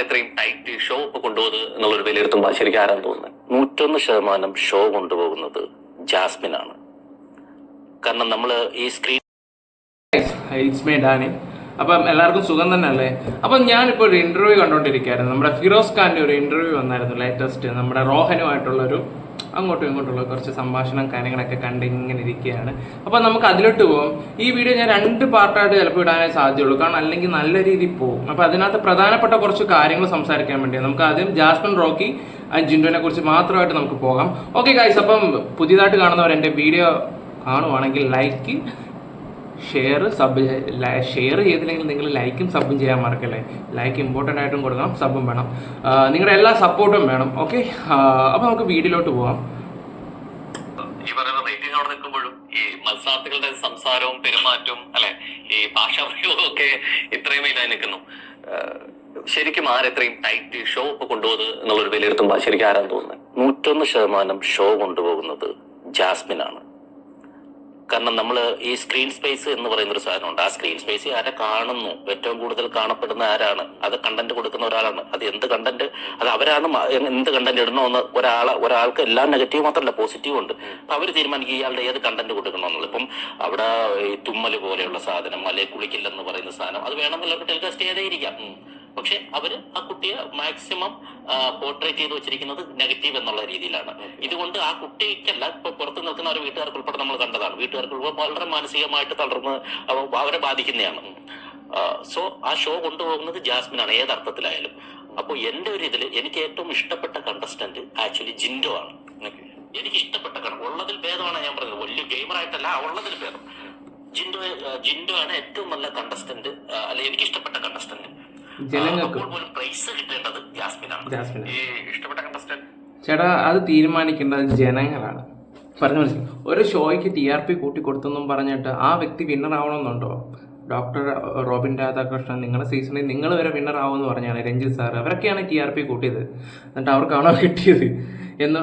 ഇത്രയും tight show ഒക്കെ കൊണ്ടുപോകുന്നത് എന്നുള്ളൊരു വിലയിരുത്തുമ്പോൾ ശരിക്കും ആരാന്ന് തോന്നുന്നത്? നൂറ്റൊന്ന് ശതമാനം ഷോ കൊണ്ടുപോകുന്നത് ജാസ്മിൻ ആണ്. കാരണം നമ്മൾ ഈ സ്ക്രീൻ അപ്പം എല്ലാവർക്കും സുഖം തന്നെ അല്ലേ അപ്പം ഞാനിപ്പോൾ ഒരു ഇന്റർവ്യൂ കണ്ടുകൊണ്ടിരിക്കുകയായിരുന്നു നമ്മുടെ ഫിറോസ് ഖാന്റെ ഒരു ഇന്റർവ്യൂ വന്നായിരുന്നു ലേറ്റസ്റ്റ് നമ്മുടെ റോഹനുമായിട്ടുള്ളൊരു അങ്ങോട്ടും ഇങ്ങോട്ടുള്ള കുറച്ച് സംഭാഷണം കാര്യങ്ങളൊക്കെ കണ്ട് ഇങ്ങനെ ഇരിക്കുകയാണ്. അപ്പോൾ നമുക്ക് അതിലോട്ട് പോകും ഈ വീഡിയോ ഞാൻ രണ്ട് പാർട്ടായിട്ട് ചിലപ്പോൾ ഇടാനേ സാധ്യതയുള്ളൂ. കാരണം അല്ലെങ്കിൽ നല്ല രീതിയിൽ പോകും. അപ്പോൾ അതിനകത്ത് പ്രധാനപ്പെട്ട കുറച്ച് കാര്യങ്ങൾ സംസാരിക്കാൻ വേണ്ടി നമുക്ക് ആദ്യം ജാസ്മിൻ റോക്കി ജിൻഡോനെ കുറിച്ച് മാത്രമായിട്ട് നമുക്ക് പോകാം. ഓക്കെ ഗൈസ് അപ്പം പുതിയതായിട്ട് കാണുന്നവർ എന്റെ വീഡിയോ കാണുവാണെങ്കിൽ ലൈക്ക് ഷെയർ സബ് ഷെയർ ചെയ്തില്ലെങ്കിൽ നിങ്ങൾ ലൈക്കും സബും ചെയ്യാൻ മറക്കല്ലേ? ലൈക്ക് ഇമ്പോർട്ടന്റ് ആയിട്ടും കൊടുക്കണം സബും വേണം. നിങ്ങളുടെ എല്ലാ സപ്പോർട്ടും വേണം ഓക്കെ? അപ്പോൾ നമുക്ക് വീഡിയോയിലോട്ട് പോവാം. ഈ പറയുന്ന റേറ്റിംഗ് അവിടെ നിൽക്കുമ്പോഴും ഈ മത്സരാർത്ഥികളുടെ സംസാരവും പെരുമാറ്റവും അല്ലെ ഈ ഭാഷാപ്രയോഗവും ഒക്കെ ഇത്രയും ഇതായി നിൽക്കുന്നു. ശരിക്കും ആരെത്രയും ടൈറ്റ് ഷോ ഒക്കെ കൊണ്ടുപോകുന്നത് എന്നുള്ളൊരു വിലയിരുത്തുമ്പോൾ ശരിക്കും ആരാന്ന് തോന്നുന്നത്? നൂറ്റൊന്ന് ശതമാനം ഷോ കൊണ്ടുപോകുന്നത് ജാസ്മിൻ ആണ് കാരണം നമ്മൾ ഈ സ്ക്രീൻ സ്പേസ് എന്ന് പറയുന്ന ഒരു സാധനമുണ്ട്. ആ സ്ക്രീൻ സ്പേസ് ആരെ കാണുന്നു? ഏറ്റവും കൂടുതൽ കാണപ്പെടുന്ന ആരാണ്? അത് കണ്ടന്റ് കൊടുക്കുന്ന ഒരാളാണ്. അത് എന്ത് കണ്ടന്റ് അത് അവരാണ് എന്ത് കണ്ടന്റ് ഇടണമെന്ന് ഒരാളെ ഒരാൾക്ക് എല്ലാം നെഗറ്റീവ് മാത്രമല്ല പോസിറ്റീവ് ഉണ്ട്. അപ്പൊ അവർ തീരുമാനിക്കും ഇയാളുടെ ഏത് കണ്ടന്റ് കൊടുക്കണമെന്നുള്ളത്. ഇപ്പം അവിടെ ഈ തുമ്മൽ പോലെയുള്ള സാധനം അല്ലെ കുളിക്കില്ലെന്ന് പറയുന്ന സാധനം അത് വേണമെന്നുള്ള ടെലികാസ്റ്റ് ചെയ്തേ ഇരിക്കാം. പക്ഷെ അവർ ആ കുട്ടിയെ മാക്സിമം പോർട്രേറ്റ് ചെയ്ത് വെച്ചിരിക്കുന്നത് നെഗറ്റീവ് എന്നുള്ള രീതിയിലാണ്. ഇതുകൊണ്ട് ആ കുട്ടിക്കല്ല ഇപ്പൊ പുറത്ത് നിൽക്കുന്ന ഒരു വീട്ടുകാർക്ക് ഉൾപ്പെടെ നമ്മൾ കണ്ടതാണ്. വീട്ടുകാർക്ക് ഉൾപ്പെടെ വളരെ മാനസികമായിട്ട് തളർന്ന് അവരെ ബാധിക്കുന്നതാണ്. സോ ആ ഷോ കൊണ്ടുപോകുന്നത് ജാസ്മിനാണ് ഏതർത്ഥത്തിലായാലും അപ്പോൾ എന്റെ ഒരു ഇതിൽ എനിക്ക് ഏറ്റവും ഇഷ്ടപ്പെട്ട കണ്ടസ്റ്റന്റ് ആക്ച്വലി ജിൻഡോ ആണ്. എനിക്ക് ഇഷ്ടപ്പെട്ട ഉള്ളതിൽ ഭേദമാണ് ഞാൻ പറഞ്ഞത്. വലിയ ഗെയിമറായിട്ടല്ല ഉള്ളതിൽ ഭേദം. ജിൻഡോ ജിൻഡോ ആണ് ഏറ്റവും നല്ല കണ്ടസ്റ്റന്റ് അല്ലെ എനിക്ക് ഇഷ്ടപ്പെട്ട കണ്ടസ്റ്റന്റ് ജനങ്ങൾക്ക് പ്രൈസ് കിട്ടേണ്ടത് ജാസ്മിനാണ്. ഇഷ്ടപ്പെട്ട കണ്ടസ്റ്റന്റ് ചേട്ടാ അത് തീരുമാനിക്കേണ്ടത് ജനങ്ങളാണ്. പറഞ്ഞു മനസ്സിലായി ഒരു ഷോയ്ക്ക് ടി ആർ പി കൂട്ടി കൊടുത്തെന്നും പറഞ്ഞിട്ട് ആ വ്യക്തി വിന്നർ ആവണമെന്നുണ്ടോ? ഡോക്ടർ റോബിൻ രാധാകൃഷ്ണൻ നിങ്ങളുടെ സീസണിൽ നിങ്ങൾ വരെ വിന്നർ ആവുമെന്ന് പറഞ്ഞാണ് രഞ്ജിത്ത് സാർ അവരൊക്കെയാണ് ടി ആർ പി കൂട്ടിയത്. എന്നിട്ട് അവർക്കാണോ കിട്ടിയത്? എന്ന്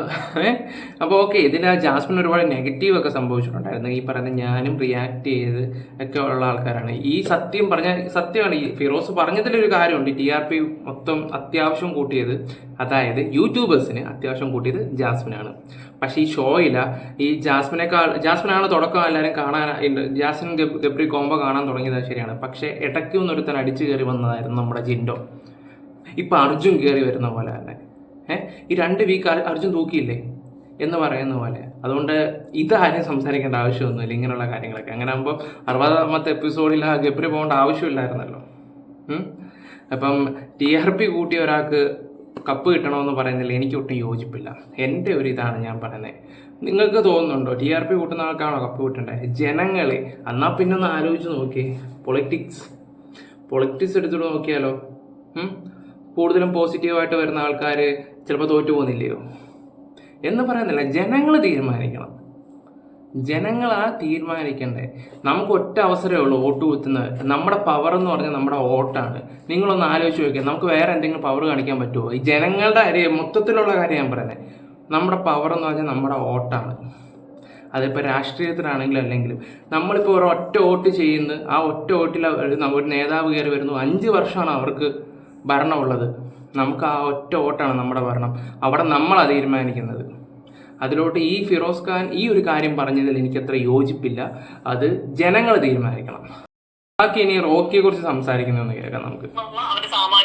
അപ്പോൾ ഓക്കെ ഇതിന് ജാസ്മിൻ ഒരുപാട് നെഗറ്റീവ് ഒക്കെ സംഭവിച്ചിട്ടുണ്ടായിരുന്നു. ഈ പറയുന്ന ഞാനും റിയാക്ട് ചെയ്ത് ഒക്കെ ഉള്ള ആൾക്കാരാണ്. ഈ സത്യം പറഞ്ഞ സത്യമാണ് ഈ ഫിറോസ് പറഞ്ഞതിലൊരു കാര്യമുണ്ട്. ടി ആർ പി മൊത്തം അത്യാവശ്യം കൂട്ടിയത് അതായത് യൂട്യൂബേഴ്സിന് അത്യാവശ്യം കൂട്ടിയത് ജാസ്മിനാണ്. പക്ഷേ ഈ ഷോയില ഈ ജാസ്മിനേക്കാൾ ജാസ്മിനാണ് തുടക്കം എല്ലാവരും കാണാൻ ജാസ്മിൻ ഗബ്- ഗബ്രി കോംബോ കാണാൻ തുടങ്ങിയത് ശരിയാണ്. പക്ഷേ ഇടയ്ക്ക് ഒന്നൊരുത്തൻ അടിച്ചു കയറി വന്നതായിരുന്നു നമ്മുടെ ജിൻഡോ. ഇപ്പം അർജുൻ കയറി വരുന്ന പോലെ തന്നെ. ഏഹ് ഈ രണ്ട് വീക്ക് അർജുൻ തൂക്കിയില്ലേ? എന്ന് പറയുന്ന പോലെ. അതുകൊണ്ട് ഇതാരും സംസാരിക്കേണ്ട ആവശ്യമൊന്നുമില്ല ഇങ്ങനെയുള്ള കാര്യങ്ങളൊക്കെ. അങ്ങനെ ആകുമ്പോൾ അറുപതാമത്തെ എപ്പിസോഡിൽ ആ ഗബ്രി പോകേണ്ട ആവശ്യമില്ലായിരുന്നല്ലോ. അപ്പം ടി ആർ പി കൂട്ടിയ ഒരാൾക്ക് കപ്പ് കിട്ടണമെന്ന് പറയുന്നില്ല എനിക്ക് ഒട്ടും യോജിപ്പില്ല. എന്റെ ഒരു ഇതാണ് ഞാൻ പറയുന്നത് നിങ്ങൾക്ക് തോന്നുന്നുണ്ടോ ടി ആർ പി കൂട്ടുന്ന ആൾക്കാണോ കപ്പ് കിട്ടേണ്ടത് ജനങ്ങളെ എന്നാൽ പിന്നെ ഒന്ന് ആലോചിച്ച് നോക്കിയേ. പൊളിറ്റിക്സ് പൊളിറ്റിക്സ് എടുത്തിട്ട് നോക്കിയാലോ? കൂടുതലും പോസിറ്റീവായിട്ട് വരുന്ന ആൾക്കാർ ചിലപ്പോൾ തോറ്റു പോകുന്നില്ലയോ എന്ന് പറയുന്നില്ല. ജനങ്ങൾ തീരുമാനിക്കണം. ജനങ്ങളാ തീരുമാനിക്കണ്ടേ. നമുക്ക് ഒറ്റ അവസരമേ ഉള്ളൂ വോട്ട് കുത്തുന്നത്. നമ്മുടെ പവർ എന്ന് പറഞ്ഞാൽ നമ്മുടെ വോട്ടാണ്. നിങ്ങളൊന്ന് ആലോചിച്ച് നോക്കിയാൽ നമുക്ക് വേറെ എന്തെങ്കിലും പവർ കാണിക്കാൻ പറ്റുമോ? ഈ ജനങ്ങളുടെ കാര്യം മൊത്തത്തിലുള്ള കാര്യം ഞാൻ പറയുന്നത് നമ്മുടെ പവർ എന്ന് പറഞ്ഞാൽ നമ്മുടെ വോട്ടാണ്. അതിപ്പോൾ രാഷ്ട്രീയത്തിലാണെങ്കിലും അല്ലെങ്കിലും. നമ്മളിപ്പോൾ ഒരു ഒറ്റ വോട്ട് ചെയ്യുന്നു ആ ഒറ്റ വോട്ടിൽ ഒരു നേതാവ് കയറി വരുന്നു. അഞ്ച് വർഷമാണ് അവർക്ക് ഭരണമുള്ളത്. നമുക്ക് ആ ഒറ്റ വോട്ടാണ് നമ്മുടെ ഭരണം. അവിടെ നമ്മളാണ് തീരുമാനിക്കുന്നത്. അതിലോട്ട് ഈ ഫിറോസ് ഖാൻ ഈ ഒരു കാര്യം പറഞ്ഞതിൽ എനിക്കത്ര യോജിപ്പില്ല. അത് ജനങ്ങൾ തീരുമാനിക്കണം. ബാക്കി ഇനി റോക്കിയെ കുറിച്ച് സംസാരിക്കുന്നതെന്ന് കേൾക്കാം നമുക്ക്.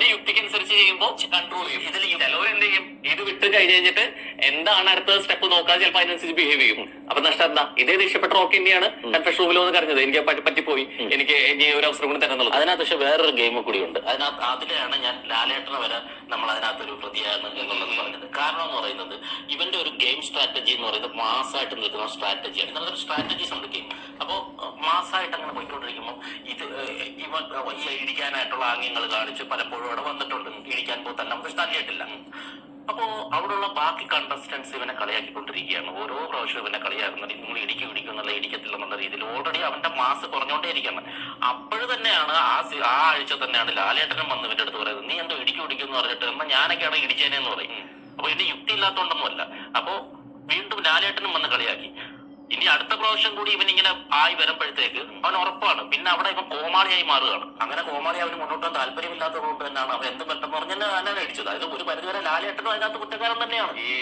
അവന്റെ യുക്തിക്കനുസരിച്ച് യുക്തിക്ക് അനുസരിച്ച് ചെയ്യുമ്പോൾ കൺട്രോൾ ചെയ്യും. ഇതിൽ ചിലവർ എന്ത് ചെയ്യും? ഇത് വിട്ട് കഴിഞ്ഞ് കഴിഞ്ഞിട്ട് എന്താണ് അടുത്ത സ്റ്റെപ്പ് നോക്കാൻ ചിലപ്പോൾ അതിനനുസരിച്ച് ബിഹേവ് ചെയ്യും. അപ്പൊ നഷ്ടം എന്താ? ഇതേ ദേഷ്യപ്പെട്ട റോക്ക് ഇന്ത്യയാണ് കൺഫെഷൻ റൂമിൽ ഒന്ന് കരഞ്ഞത്. എനിക്ക് പറ്റി- പറ്റിപ്പോയി. എനിക്ക് ഇനി ഒരു അവസരം കൂടി തരുന്നുള്ളത് അതിനകത്ത് പക്ഷെ വേറൊരു ഗെയിം ഉണ്ട്. അതിനകത്ത് അതിലാണ് ഞാൻ ലാലേട്ടനെ വരെ നമ്മൾ അതിനകത്ത് ഒരു പ്രതിയാണ് എന്നുള്ളത് പറഞ്ഞത്. കാരണം എന്ന് പറയുന്നത് ഇവന്റെ ഒരു ഗെയിം സ്ട്രാറ്റജി എന്ന് പറയുന്നത് മാസമായിട്ട് നിൽക്കുന്ന സ്ട്രാറ്റജിയാണ് നല്ലൊരു സ്ട്രാറ്റജീസ് ഉണ്ട് ഗെയിം അപ്പോ മാസമായിട്ട് അങ്ങനെ പോയിക്കൊണ്ടിരിക്കുമ്പോൾ ഇത് ഇവ ഇവൻ ഈ ഇടിക്കാനായിട്ടുള്ള ആംഗ്യങ്ങൾ കാണിച്ച് പലപ്പോഴും അവിടെ വന്നിട്ടുണ്ട്. ഇടിക്കാൻ പോ തന്നെ നമുക്ക് തല്ലിയിട്ടില്ല അപ്പോ അവിടെയുള്ള ബാക്കി കണ്ടസ്റ്റൻസ് ഇവനെ കളിയാക്കിക്കൊണ്ടിരിക്കുകയാണ്. ഓരോ പ്രാവശ്യവും ഇവനെ കളിയാക്കുന്നത് നിങ്ങൾ ഇടിക്കും ഇടിക്കും എന്നുള്ള ഇടിക്കത്തില്ല എന്നുള്ള രീതിയിൽ ഓൾറെഡി അവന്റെ മാസ് കുറഞ്ഞോണ്ടേ ഇരിക്കുന്നത് അപ്പോഴ് തന്നെയാണ് ആ ആ ആഴ്ച തന്നെയാണ് ലാലേട്ടനും വന്ന് ഇവന്റെ അടുത്ത് പറയുന്നത്. നീ എന്തോ ഇടിക്കും ഇടിക്കും എന്ന് പറഞ്ഞിട്ട് എന്നാ ഞാനൊക്കെയാണ് ഇടിച്ചേനെന്ന് പറയും. അപ്പൊ ഇതിന്റെ യുക്തി ഇല്ലാത്തോണ്ടൊന്നുമല്ല അപ്പോ വീണ്ടും ലാലേട്ടനും വന്ന് കളിയാക്കി. ഇനി അടുത്ത പ്രാവശ്യം കൂടി ഇവൻ ഇങ്ങനെ ആയി വരുമ്പോഴത്തേക്ക് അവൻ ഉറപ്പാണ്. പിന്നെ അവിടെ ഇവൻ കോമാളിയായി മാറുകയാണ്. അങ്ങനെ കോമാളി അവന് മുന്നോട്ട് പോകാൻ താല്പര്യമില്ലാത്തത് കൊണ്ട് തന്നെയാണ് അവൻ എന്ത് പെട്ടെന്ന് പറഞ്ഞാൽ അന്നെ അടിച്ചത് അതായത് ഒരു പരിധിവരെ ലാലേട്ടനും അതിനകത്ത് കുറ്റക്കാരൻ തന്നെയാണ്. ഈ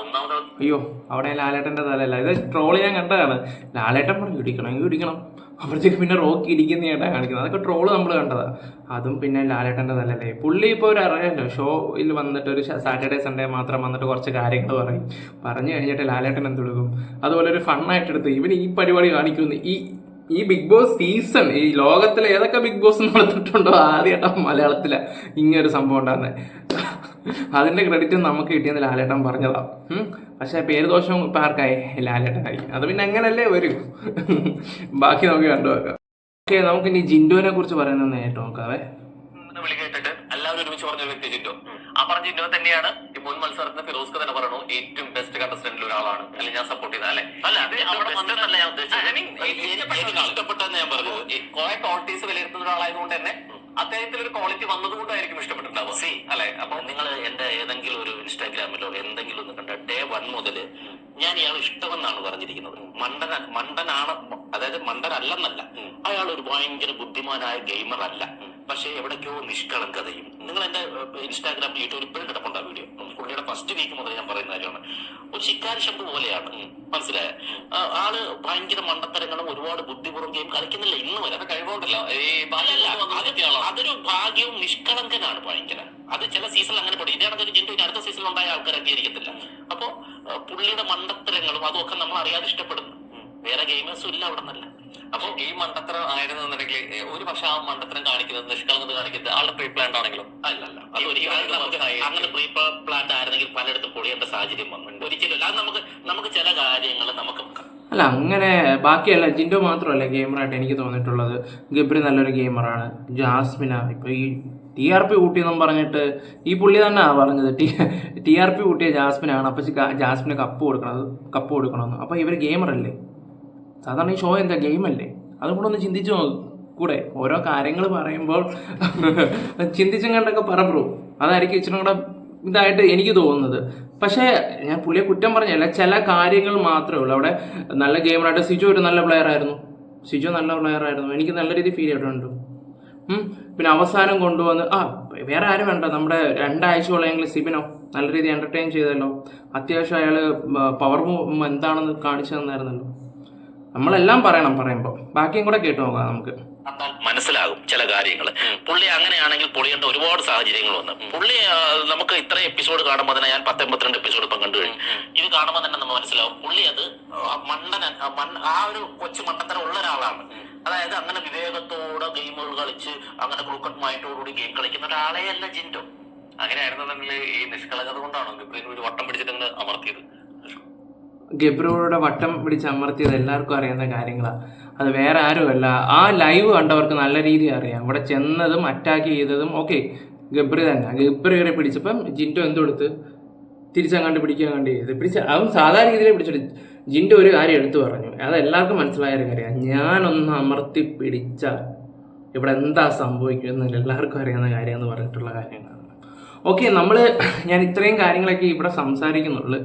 ഒന്നാമത് അയ്യോ അവിടെ ലാലേട്ടന്റെ തലല്ല ഇത് ട്രോൾ ഞാൻ കണ്ടതാണ്. ലാലേട്ടൻ പറഞ്ഞു ഇടിക്കണം ഇടിക്കണം. അപ്പോഴത്തേക്ക് പിന്നെ റോക്കി ഇരിക്കുന്ന ഏട്ടാ കാണിക്കുന്നത്. അതൊക്കെ ട്രോൾ നമ്മൾ കണ്ടതാ. അതും പിന്നെ ലാലേട്ടന്റെ തലല്ലേ പുള്ളി ഇപ്പോൾ ഒരു അറിയാമല്ലോ ഷോയിൽ വന്നിട്ട് ഒരു സാറ്റർഡേ സൺഡേ മാത്രം വന്നിട്ട് കുറച്ച് കാര്യങ്ങൾ പറയും. പറഞ്ഞു കഴിഞ്ഞിട്ട് ലാലേട്ടൻ എന്ത് കൊടുക്കും അതുപോലെ ഒരു ഫണ്ണായിട്ട് എടുത്ത് ഇവൻ ഈ പരിപാടി കാണിക്കുന്നു ഈ ഈ ബിഗ് ബോസ് സീസൺ ഈ ലോകത്തിലെ ഏതൊക്കെ ബിഗ് ബോസ് നടത്തിയിട്ടുണ്ടോ ആദ്യമായിട്ടാണ് മലയാളത്തിലെ ഇങ്ങനൊരു സംഭവം ഉണ്ടാകുന്നത് അതിന്റെ ക്രെഡിറ്റ് നമുക്ക് കിട്ടിയെന്ന് ലാലേട്ടൻ പറഞ്ഞതാ. പക്ഷേ പേര് ദോഷം ഇപ്പം ആർക്കായി? ലാലേട്ടനായി. അത് പിന്നെ അങ്ങനല്ലേ വരൂ? ബാക്കി നമുക്ക് കണ്ടുവെക്കാം ഓക്കെ നമുക്ക് ഇനി ജിൻഡോനെ കുറിച്ച് പറയുന്നത് നേരിട്ട് നോക്കാവേ. എന്ന് വിളി കേട്ടിട്ട് എല്ലാവരും ഒരുമിച്ച് പറഞ്ഞ ഒരു വ്യക്തി ജിൻഡോ. ആ പറഞ്ഞ ജിൻഡോ തന്നെയാണ് ഈ മുൻ മത്സരത്തിന് ഫിറോസ്ക്ക് തന്നെ പറയണു ഏറ്റവും ബെസ്റ്റ് കണ്ടസ്റ്റന്റിൽ ഒരാളാണ്. അല്ലെങ്കിൽ ഞാൻ സപ്പോർട്ട് ചെയ്ത അല്ലെ? അല്ല അത് അവിടെ വന്നിട്ടല്ല ഞാൻ ഉദ്ദേശിച്ചത്. ഇഷ്ടപ്പെട്ടതെന്ന് ഞാൻ പറഞ്ഞു. കുറെ ക്വാളിറ്റീസ് വിലയിരുത്തുന്ന ഒരാളായതുകൊണ്ട് തന്നെ അദ്ദേഹത്തിൽ ഒരു ക്വാളിറ്റി വന്നതുകൊണ്ടായിരിക്കും ഇഷ്ടപ്പെട്ടിട്ടുണ്ടാവുക. സി അല്ലെ? അപ്പൊ നിങ്ങൾ എന്റെ ഏതെങ്കിലും ഒരു ഇൻസ്റ്റാഗ്രാമിലോ എന്തെങ്കിലും ഒന്ന് കണ്ട ഡേ വൺ മുതൽ ഞാൻ ഇയാൾ ഇഷ്ടമെന്നാണ് പറഞ്ഞിരിക്കുന്നത്. മണ്ടന മണ്ടനാണ് അതായത് മണ്ടനല്ലെന്നല്ല അയാൾ ഒരു ഭയങ്കര ബുദ്ധിമാനായ ഗെയിമർ അല്ല. പക്ഷേ എവിടേക്കോ നിഷ്കളങ്കതയും നിങ്ങൾ എന്റെ ഇൻസ്റ്റാഗ്രാം യൂട്യൂബിൽ ഇപ്പോഴും കിടപ്പുണ്ട് ആ വീഡിയോ പുള്ളിയുടെ ഫസ്റ്റ് വീക്ക് മുതൽ ഞാൻ പറയുന്ന കാര്യമാണ്. ഒരു ശിക്കാരി ശബ്ദം പോലെയാണ്. മനസ്സിലായ? ആൾ ഭയങ്കര മണ്ടത്തരങ്ങളും ഒരുപാട് ബുദ്ധിപൂർവം ഗെയിം കളിക്കുന്നില്ല ഇന്ന് വരെ. അത് കഴിവുണ്ടല്ലോ. അതൊരു ഭാഗ്യവും നിഷ്കളങ്കനാണ് ഭയങ്കര. അത് ചില സീസണിൽ അങ്ങനെ പോയി ഇതേ ഒരു ജിന്റു അടുത്ത സീസണിൽ ഉണ്ടായ ആൾക്കാർ അംഗീകരിക്കത്തില്ല അപ്പോ പുള്ളിയുടെ മണ്ടത്തരങ്ങളും അതും ഒക്കെ നമ്മൾ അറിയാതെ ഇഷ്ടപ്പെടുന്നു. വേറെ ഗെയിമേഴ്സും ഇല്ല അവിടെ നിന്നല്ല അപ്പൊ ഈ മണ്ടത്തരം ആയിരുന്നുണ്ടെങ്കിൽ എന്നുണ്ടെങ്കിൽ ഒരു പക്ഷെ ആ മണ്ടത്തരം കാണിക്കുന്നത് നിഷ്കളങ്കത കാണിക്കുന്നത് ആളുടെ പ്രീ പ്ലാൻഡ് ആണെങ്കിലും അല്ലല്ല അത് ഒരിക്കലും അങ്ങനെ പ്രീ പ്ലാൻഡ് ആയിരുന്നെങ്കിൽ പലയിടത്തും പൊളിയേണ്ട സാഹചര്യം വന്നു ഒരിക്കലും. അല്ല അത് നമുക്ക് നമുക്ക് ചില കാര്യങ്ങൾ നമുക്ക് അല്ല അങ്ങനെ ബാക്കിയല്ല ജിൻഡോ മാത്രമല്ല ഗെയിമറായിട്ട് എനിക്ക് തോന്നിയിട്ടുള്ളത്. ഗബ്രി നല്ലൊരു ഗെയിമറാണ് ജാസ്മിന. ഇപ്പോൾ ഈ ടി ആർ പി കൂട്ടിയെന്നും പറഞ്ഞിട്ട് ഈ പുള്ളി തന്നെ പറഞ്ഞത്. ടി ടി ആർ പി കൂട്ടിയ ജാസ്മിനാണ്. അപ്പോൾ ജാസ്മിന് കപ്പ് കൊടുക്കണത് കപ്പ് കൊടുക്കണമെന്ന്. അപ്പൊ ഇവർ ഗെയിമറല്ലേ സാധാരണ ഈ ഷോ എന്താ? ഗെയിമല്ലേ അതും കൂടെ ഒന്ന് ചിന്തിച്ചു കൂടെ ഓരോ കാര്യങ്ങൾ പറയുമ്പോൾ ചിന്തിച്ചും കണ്ടൊക്കെ പറ ബ്രോ അതായിരിക്കും ഇച്ചിരി കൂടെ ഇതായിട്ട് എനിക്ക് തോന്നുന്നത്. പക്ഷേ ഞാൻ പുള്ളിയെ കുറ്റം പറഞ്ഞല്ല. ചില കാര്യങ്ങൾ മാത്രമേ ഉള്ളൂ. അവിടെ നല്ല ഗെയിമറായിട്ട് സിജു ഒരു നല്ല പ്ലെയർ ആയിരുന്നു. സിജു നല്ല പ്ലെയർ ആയിരുന്നു. എനിക്ക് നല്ല രീതിയിൽ ഫീൽ ചെയ്തിട്ടുണ്ട്. പിന്നെ അവസാനം കൊണ്ടുവന്ന് ആ വേറെ ആരും വേണ്ട. നമ്മുടെ രണ്ടാഴ്ച ഉള്ളെങ്കിൽ സിബിനോ നല്ല രീതിയിൽ എന്റർടൈൻ ചെയ്തല്ലോ. അത്യാവശ്യം അയാൾ പവർ എന്താണെന്ന് കാണിച്ചു തന്നായിരുന്നല്ലോ. നമ്മളെല്ലാം പറയണം പറയുമ്പോൾ ബാക്കിയും കൂടെ കേട്ടു നോക്കാം നമുക്ക്. മനസ്സിലാകും ചില കാര്യങ്ങൾ. പുള്ളി അങ്ങനെയാണെങ്കിൽ പൊളിയേണ്ട ഒരുപാട് സാഹചര്യങ്ങൾ വന്നു. പുള്ളി നമുക്ക് ഇത്ര എപ്പിസോഡ് കാണുമ്പോൾ തന്നെ ഞാൻ പത്ത് എൺപത്തിരണ്ട് എപ്പിസോഡ് ഇപ്പം കണ്ടു കഴിഞ്ഞു. ഇത് കാണുമ്പോൾ തന്നെ നമ്മൾ മനസ്സിലാവും. പുള്ളി അത് മണ്ണന മണ്ടന ആ ഒരു കൊച്ചു മണ്ടത്തരം ഉള്ള ഒരാളാണ്. അതായത് അങ്ങനെ വിവേകത്തോടെ ഗെയിമുകൾ കളിച്ച് അങ്ങനെ ക്രൂക്കറ്റ് മൈൻഡോടുകൂടി ഗെയിം കളിക്കുന്ന ഒരാളെ അല്ല ജിൻഡോ. അങ്ങനെയായിരുന്നുണ്ടെങ്കിൽ ഈ നിഷ്കളങ്കത കൊണ്ടാണോ ഒരു വട്ടം പിടിച്ചിട്ട് അമർത്തിയത്? ഗബ്രുവോടെ വട്ടം പിടിച്ച് അമർത്തിയത് എല്ലാവർക്കും അറിയുന്ന കാര്യങ്ങളാണ് അത് വേറെ ആരുമല്ല. ആ ലൈവ് കണ്ടവർക്ക് നല്ല രീതിയിൽ അറിയാം. ഇവിടെ ചെന്നതും അറ്റാക്ക് ചെയ്തതും ഓക്കെ ഗബ്രി തന്നെ. ഗബ്രി വരെ പിടിച്ചപ്പം ജിൻഡോ എന്തെടുത്ത് തിരിച്ചങ്ങാണ്ട് പിടിക്കാൻ വേണ്ടി ചെയ്ത്. പിടിച്ച് അവൻ സാധാരണ രീതിയിൽ പിടിച്ചിട്ട് ജിൻഡോ ഒരു കാര്യം എടുത്തു പറഞ്ഞു. അത് എല്ലാവർക്കും മനസ്സിലായ ഒരു കാര്യമാണ് ഞാനൊന്ന് അമർത്തി പിടിച്ചാൽ ഇവിടെ എന്താ സംഭവിക്കുന്നത് എല്ലാവർക്കും അറിയാവുന്ന കാര്യം എന്ന് പറഞ്ഞിട്ടുള്ള കാര്യങ്ങളാണ്. ഓക്കെ നമ്മൾ ഞാൻ ഇത്രയും കാര്യങ്ങളൊക്കെ ഇവിടെ സംസാരിക്കുന്നുള്ളൂ.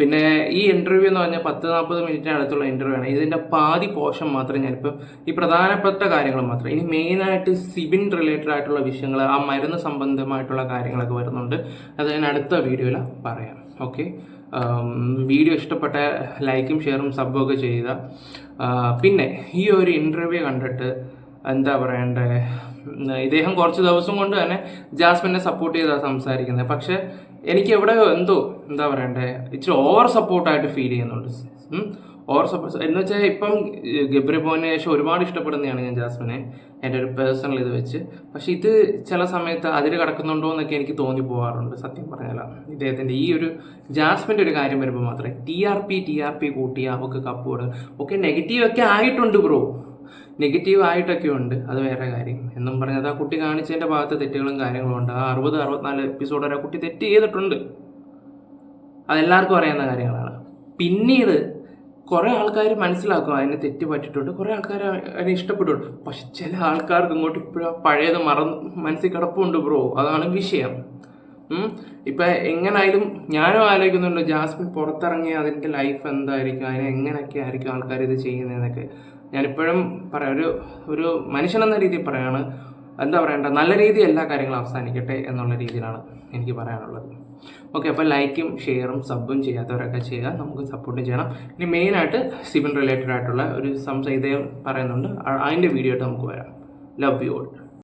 പിന്നെ ഈ ഇന്റർവ്യൂ എന്ന് പറഞ്ഞാൽ പത്ത് നാൽപ്പത് മിനിറ്റിന് അടുത്തുള്ള ഇന്റർവ്യൂ ആണ്. ഇതിന്റെ പാതി പോഷൻ മാത്രം ഞാനിപ്പോൾ ഈ പ്രധാനപ്പെട്ട കാര്യങ്ങൾ മാത്രം. ഇനി മെയിനായിട്ട് സിബിൻ റിലേറ്റഡ് ആയിട്ടുള്ള വിഷയങ്ങൾ ആ മരുന്ന് സംബന്ധമായിട്ടുള്ള കാര്യങ്ങളൊക്കെ വരുന്നുണ്ട്. അത് ഞാൻ അടുത്ത വീഡിയോയിൽ പറയാം. ഓക്കെ വീഡിയോ ഇഷ്ടപ്പെട്ട ലൈക്കും ഷെയറും സബ്ബും ഒക്കെ ചെയ്യുക പിന്നെ ഈ ഒരു ഇന്റർവ്യൂ കണ്ടിട്ട് എന്താ പറയണ്ടേ? ഇദ്ദേഹം കുറച്ച് ദിവസം കൊണ്ട് തന്നെ ജാസ്മിനെ സപ്പോർട്ട് ചെയ്താണ് സംസാരിക്കുന്നത് പക്ഷെ എനിക്ക് എവിടെ എന്തോ എന്താ പറയണ്ടേ ഇച്ചിരി ഓവർ സപ്പോർട്ടായിട്ട് ഫീൽ ചെയ്യുന്നുണ്ട്. ഓവർ സപ്പോർട്ട് എന്ന് വെച്ചാൽ ഇപ്പം ഗബ്രി പോയിന് ശേഷം ഒരുപാട് ഇഷ്ടപ്പെടുന്നതാണ് ഞാൻ ജാസ്മിനെ എന്റെ ഒരു പേഴ്സണൽ ഇത് വെച്ച്. പക്ഷെ ഇത് ചില സമയത്ത് അതിൽ കിടക്കുന്നുണ്ടോ എന്നൊക്കെ എനിക്ക് തോന്നി പോകാറുണ്ട് സത്യം പറഞ്ഞാൽ ഇദ്ദേഹത്തിന്റെ ഈ ഒരു ജാസ്മിന്റെ ഒരു കാര്യം വരുമ്പോൾ മാത്രമേ T R P T R P കൂട്ടി അവൾക്ക് കപ്പ് കൊടുക്കും ഒക്കെ നെഗറ്റീവ് ഒക്കെ ആയിട്ടുണ്ട് ബ്രോ നെഗറ്റീവ് ആയിട്ടൊക്കെ ഉണ്ട് അത് വേറെ കാര്യം. എന്നും പറഞ്ഞത് ആ കുട്ടി കാണിച്ചതിന്റെ ഭാഗത്ത് തെറ്റുകളും കാര്യങ്ങളും ഉണ്ട്. ആ അറുപത് അറുപത്തിനാല് എപ്പിസോഡ് വരെ ആ കുട്ടി തെറ്റ് ചെയ്തിട്ടുണ്ട്. അതെല്ലാവർക്കും അറിയാവുന്ന കാര്യങ്ങളാണ്. പിന്നീട് കുറേ ആൾക്കാർ മനസ്സിലാക്കും അതിനെ തെറ്റ് പറ്റിയിട്ടുണ്ട്. കുറേ ആൾക്കാർ അതിനെ ഇഷ്ടപ്പെട്ടുണ്ട് പക്ഷെ ചില ആൾക്കാർക്ക് ഇങ്ങോട്ട് ഇപ്പോഴും പഴയത് മറന്ന് മനസ്സിൽ കിടപ്പുണ്ട് ബ്രോ. അതാണ് വിഷയം. ഇപ്പം എങ്ങനായാലും ഞാനും ആലോചിക്കുന്നുണ്ട് ജാസ്മിൻ പുറത്തിറങ്ങിയ അതിന്റെ ലൈഫ് എന്തായിരിക്കും? അതിനെ എങ്ങനെയൊക്കെ ആയിരിക്കും ആൾക്കാർ ഇത് ചെയ്യുന്നതെന്നൊക്കെ. ഞാനിപ്പോഴും പറയാം ഒരു ഒരു മനുഷ്യൻ എന്ന രീതിയിൽ പറയാണ് എന്താ പറയണ്ട നല്ല രീതിയിൽ എല്ലാ കാര്യങ്ങളും അവസാനിക്കട്ടെ എന്നുള്ള രീതിയിലാണ് എനിക്ക് പറയാനുള്ളത്. ഓക്കെ അപ്പോൾ ലൈക്കും ഷെയറും സബും ചെയ്യാത്തവരൊക്കെ ചെയ്യുക നമുക്ക് സപ്പോർട്ട് ചെയ്യണം. ഇനി മെയിനായിട്ട് സിബിൻ റിലേറ്റഡ് ആയിട്ടുള്ള ഒരു സംശയം പറയുന്നുണ്ട്. അതിന്റെ വീഡിയോ ആയിട്ട് നമുക്ക് വരാം. Love you all